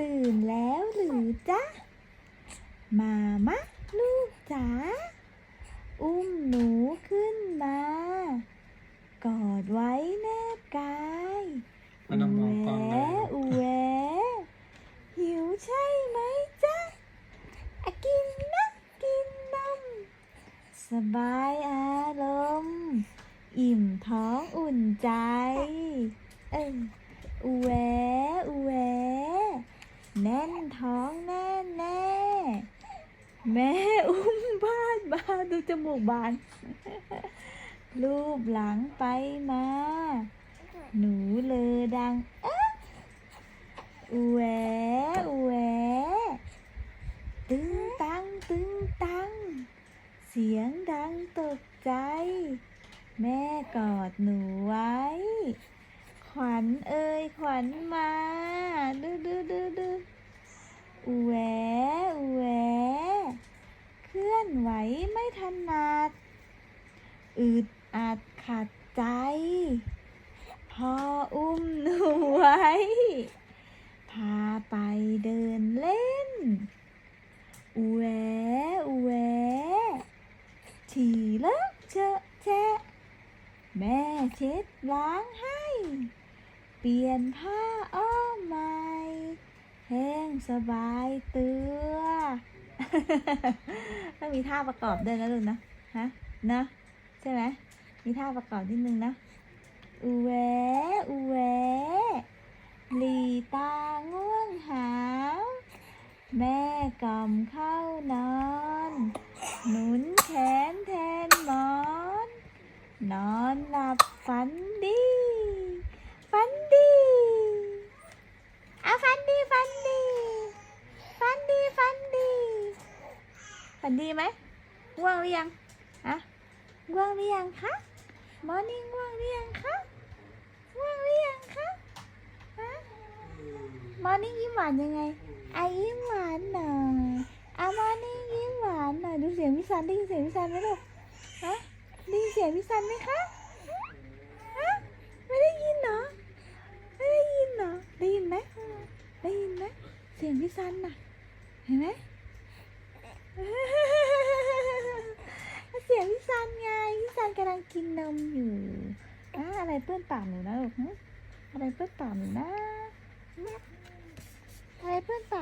ตื่นแล้วหรือจ๊ะ มามะลูกจ๋า อุ้มหนูขึ้นมา กอดไว้แนบกายอูแวอูแวหิวใช่ไหมจ๊ะกินนะกินนมสบายอารมณ์ อิ่มท้องอุ่นใจ เอ้อูแวอูแว น่นท้องแน่แน่แม่อุ้มบ้านบานดูจมูกบาน รูปหลังไปมา หนูเลอดังเอ๊ะแหวแหวตึงตังตึงตัง เสียงดังตกใจ แม่กอดหนูไว้ ขวัญเอ่ยขวัญมาดื้อดื้อดื้อดื้ออูแหวอูแหวเค ลื่อนไหวไม่ถนัดอึดอัดขัดใจ พออุ้มหนูไว้ พาไปเดินเล่นอูแหวอูแหวทีเลิกเจอะแจะแม่เช็ดล้างให้ เปลี่ยนผ้าอ้อมใหม่ แห้งสบายเตัวต้องมีท่าประกอบด้วยนะลูกนะฮะนะใช่ไหมมีท่าประกอบนิดนึงนะอูแหวอูแหวหลีตาง่วงหาวแม่กล่อมเข้านอน หนุนแขนแทนหมอน นอนหลับฝันดี ฝันดีเอาฝันดี ฝันดี ฝันดี ฝันดี ฝันดีไหมง่วงหรือยังอะง่วงหรือยังคะมอร์นิ่งง่วงหรือยังคะง่วงหรือยังคะฮะมอร์นิ่งยิ้มหวานยังไงไอยิ้มหวานหน่อยอามอร์นิ่งยิ้มหวานหน่อยดูเสียงพี่ซันได้ยินเสียงพี่ซันไหมลูกฮะได้ยินเสียงพี่ซันไหมคะฮะไม่ได้ยินเหรอไม่ได้ยินเหรอได้ยินไหมได้ยินไหมเสียงพี่ซันน่ะเห็นไหม เสียงพี่ซันไงพี่ซันกำลังกินนมอยู่อะอะไรเปื้อนปากหนูนะลูกอะไรเปื้อนปากหนูนะอะไรเปื้อนปาก